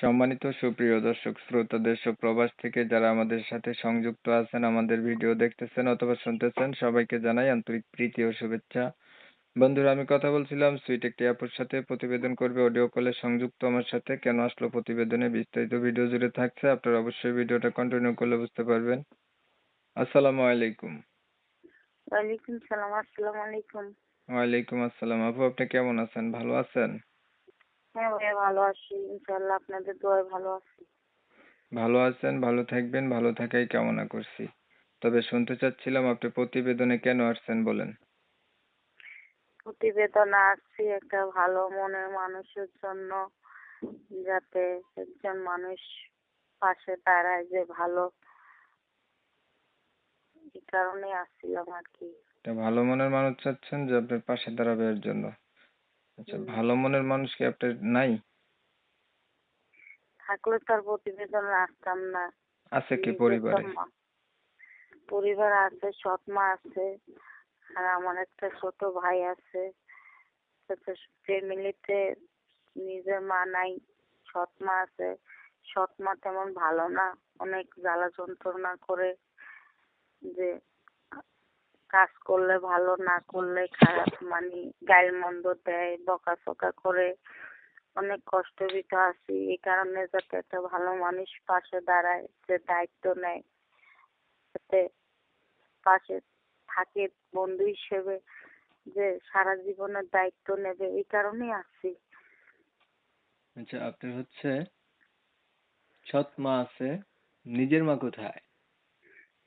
সম্মানিত সুপ্রিয় দর্শক শ্রোতা দেশ ও প্রবাস থেকে যারা আমাদের সাথে সংযুক্ত আছেন আমাদের ভিডিও দেখতেছেন অথবা শুনতেছেন সবাইকে জানাই আন্তরিক প্রীতি ও শুভেচ্ছা। বন্ধুরা আমি কথা বলছিলাম সুইট একটি অ্যাপের সাথে প্রতিবেদন করবে অডিও কলে সংযুক্ত আমার সাথে। কেন আসলো প্রতিবেদনে? বিস্তারিত ভিডিও জুড়ে থাকছে আপনারা অবশ্যই ভিডিওটা কন্টিনিউ করলে বুঝতে পারবেন। আসসালামু আলাইকুম। ওয়ালাইকুম সালাম আসসালামু আলাইকুম। ওয়ালাইকুম আসসালাম। আপু আপনি কেমন আছেন? ভালো আছেন? হ্যাঁ ভাইয়া ভালো আছি ইনশাল্লাহ আপনাদের দোয়ায় ভালো আছি। ভালো আছেন ভালো থাকবেন ভালো থাকাই কামনা করছি। তবে শুনতে চাচ্ছিলাম আপনি প্রতিবেদনে কেন আসছেন বলেন। প্রতিবেদন আসছি একটা ভালো মনের মানুষের জন্য যাতে একজন মানুষ পাশে দাঁড়ায় যে ভালো। এই কারণে আসছিলাম আর কি। ভালো মনের মানুষ চাচ্ছেন যে আপনার পাশে দাঁড়াবে এর জন্য। আচ্ছা ভালো মনের মানুষ কি আপনার নাই? থাকলে তার প্রতিবেদনে আসতাম না। আছে কি পরিবারে? পরিবার আছে সৎ মা আছে আর আমার একটা ছোট ভাই আছে। ফ্যামিলিতে নিজের মা নাই সৎ মা আছে। সৎ মা তেমন ভালো না অনেক জ্বালা যন্ত্রণা করে যে কাজ করলে ভালো, না করলে খারাপ মানে গায়ের মন্দ দেয়, বকাঝকা করে। অনেক কষ্ট দিতে আছি এই কারণে যাতে একটা ভালো মানুষ পাশে দাঁড়ায়, যে দায়িত্ব নেয়। যাতে পাশে থাকে বন্ধু হিসেবে, যে সারা জীবনের দায়িত্ব নেবে এই কারণেই আসছি আচ্ছা আপনার হচ্ছে, সৎ মা আছে, নিজের মা কোথায়?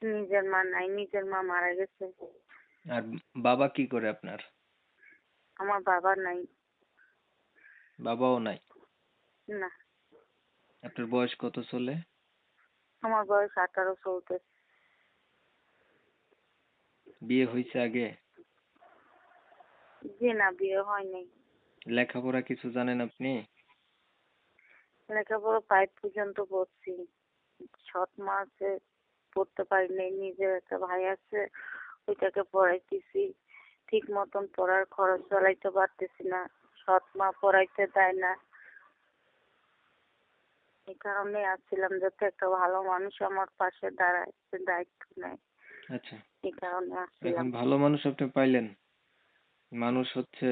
নিজের মা নাই নিজের মা মারা গেছে। আর বাবা কি করে আপনার? আমার বাবা নাই। বাবাও নাই? না। আপনার বয়স কত চলে? আমার বয়স আঠারো চলতে। বিয়ে হয়েছে আগে? জি না বিয়ে হয়নি লেখাপড়া কিছু জানেন আপনি? লেখাপড়া ফাইভ পর্যন্ত পড়ছি সৎ মা পড়তে পারিনি নিজের একটা ভাই আছে ওইটাকে পড়াইতেছি। ঠিক মতন পড়ার খরচ চালাইতে পারতেছি না সৎ মা পড়াইতে দেয় না। এই কারণে আসছিলাম যাতে একটা ভালো মানুষ আমার পাশে দাঁড়ায় দায়িত্ব নেয়। আচ্ছা। এই কারণে আসছিলাম। ভালো মানুষ আপনি পাইলেন। মানুষ হচ্ছে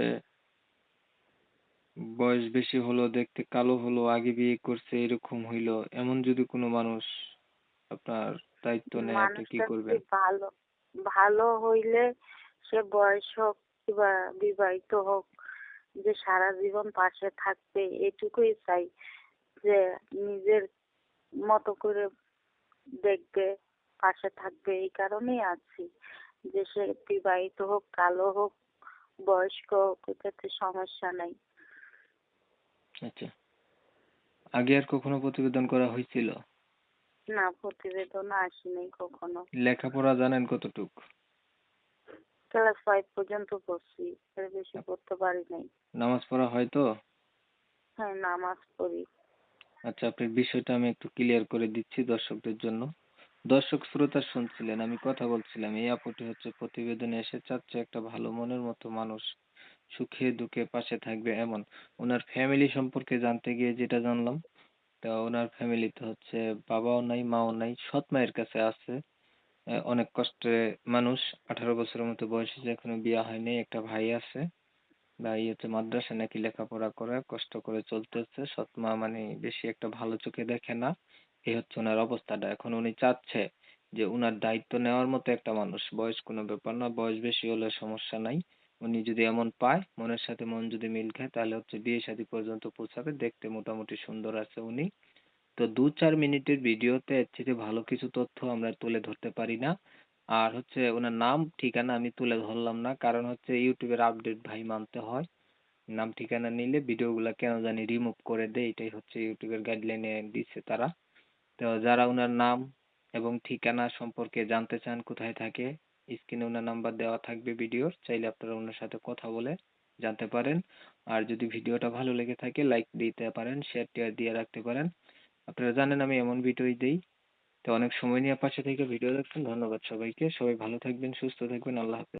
বয়স বেশি হলো দেখতে কালো হলো আগে বিয়ে করছে এরকম হইল। এমন যদি কোনো মানুষ আপনার দায়িত্ব নেয় আপনি কি করবেন? ভালো ভালো হইলে সে বয়স হোক কিংবা বিবাহিত হোক যে সারা জীবন পাশে থাকবে এটুকুই চাই যে নিজের মতো করে দেখবে পাশে থাকবে এই কারণেই আছি। যে সে বিবাহিত হোক কালো হোক বয়স্ক হোক এটাতে সমস্যা নাই। আচ্ছা। আগে আর কখনো প্রতিবেদন করা হয়েছিল না প্রতিবেদন আসেনি কখনো। লেখাপড়া জানেন কতটুক? ক্লাস ফাইভ পর্যন্ত পড়ছি এর বেশি পড়তে পারি নাই। নামাজ পড়া হয় তো? হ্যাঁ নামাজ পড়ি। আচ্ছা আপনার বিষয়টা আমি একটু ক্লিয়ার করে দিচ্ছি দর্শকদের জন্য। দর্শক শ্রোতা শুনছিলেন আমি কথা বলছিলাম এই আপুটি হচ্ছে প্রতিবেদনে এসে চাচ্ছে একটা ভালো মনের মতো মানুষ সুখে দুঃখে পাশে থাকবে এমন। ওনার ফ্যামিলি সম্পর্কে জানতে গিয়ে যেটা জানলাম তা ওনার ফ্যামিলিতে হচ্ছে বাবাও নাই, মাও নাই, সৎ মায়ের কাছে আছে। অনেক কষ্টে মানুষ, আঠারো বছরের মতো বয়স হয়েছে এখনও বিয়ে হয়নি একটা ভাই আছে। ভাই হচ্ছে মাদ্রাসা নাকি লেখাপড়া করে, কষ্ট করে চলতেছে। সৎ মা মানে বেশি একটা ভালো চোখে দেখে না। এই হচ্ছে ওনার অবস্থাটা। এখন উনি চাচ্ছে যে উনার দায়িত্ব নেওয়ার মতো একটা মানুষ। বয়স কোনো ব্যাপার না, বয়স বেশি হলে সমস্যা নাই। উনি যদি এমন পায়, মনের সাথে মন যদি মিল খায়, তাহলে হচ্ছে বিয়ে শাদী পর্যন্ত পৌঁছাবে। দেখতে মোটামুটি সুন্দর আছে উনি। তো দু চার মিনিটের ভিডিওতে এর থেকে ভালো কিছু তথ্য আমরা তুলে ধরতে পারি না। আর হচ্ছে ওনার নাম, ঠিকানা আমি তুলে ধরলাম না। কারণ হচ্ছে ইউটিউবের আপডেট ভাই মানতে হয়। নাম, ঠিকানা নিলে ভিডিওগুলো কেন জানি রিমুভ করে দেয়। এটাই হচ্ছে ইউটিউবের গাইডলাইনে দিচ্ছে তারা। তো যারা ওনার নাম এবং ঠিকানা সম্পর্কে জানতে চান, কোথায় থাকে স্ক্রিনে ওনার নাম্বার দেওয়া থাকবে ভিডিওর চাইলে আপনারা ওনার সাথে কথা বলে জানতে পারেন। আর যদি ভিডিওটা ভালো লেগে থাকে লাইক দিতে পারেন শেয়ার টেয়ার দিয়ে রাখতে পারেন। আপনারা জানেন আমি এমন ভিডিওই দিই। তো অনেক সময় নিয়ে পাশে থেকে ভিডিও দেখছেন। ধন্যবাদ সবাইকে। সবাই ভালো থাকবেন, সুস্থ থাকবেন। আল্লাহ হাফেজ।